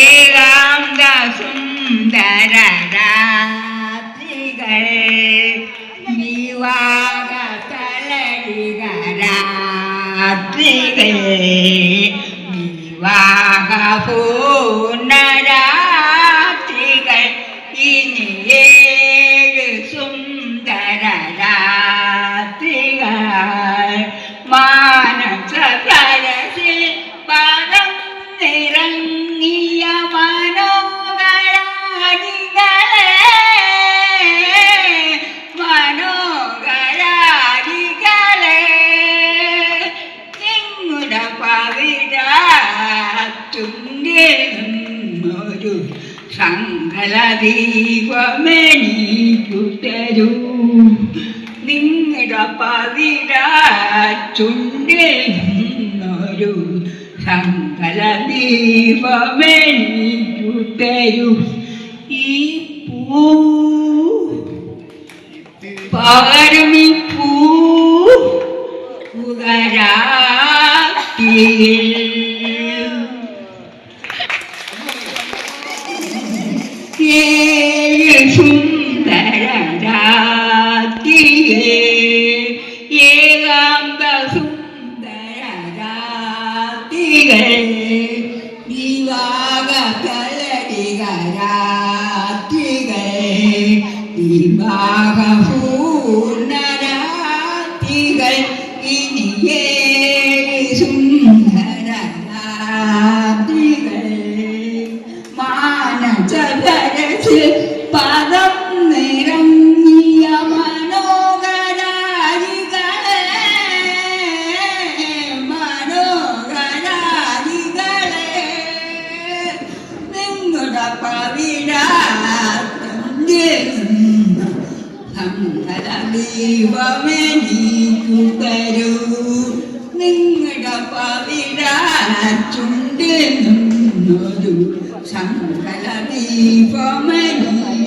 ഏകാന്ത സുന്ദര രാത്രികൾ വിവാഹ തളരിക രാത്രികൾ വിവാഹ നിറങ്ങിയ മനോഹരാജികളെ മനോഹരാജികളെ നിങ്ങളുടെ പവിഴാറ്റുന്നൊരു സങ്കല ദീപമെനിക്കു തരൂ നിങ്ങളുടെ പവിഴാറ്റുന്നൊരു Sankaradeva Veni Yuteyus Ipu Parmi Pu Udaratil Kelly Sundaratil രാത്രികൾ വിവാഹ കലരിക രാത്രികൾ വിവാഹ പൂർണ രാത്രികൾ സുന്ദര രാത്രികൾ മാനസരസ് പദം പവിഴ ദീപമെനിക്കു തരൂ. നിങ്ങളുടെ പവിഴ ചുണ്ടിൽ നിന്നൊരു സങ്കല ദീപമെനിക്കു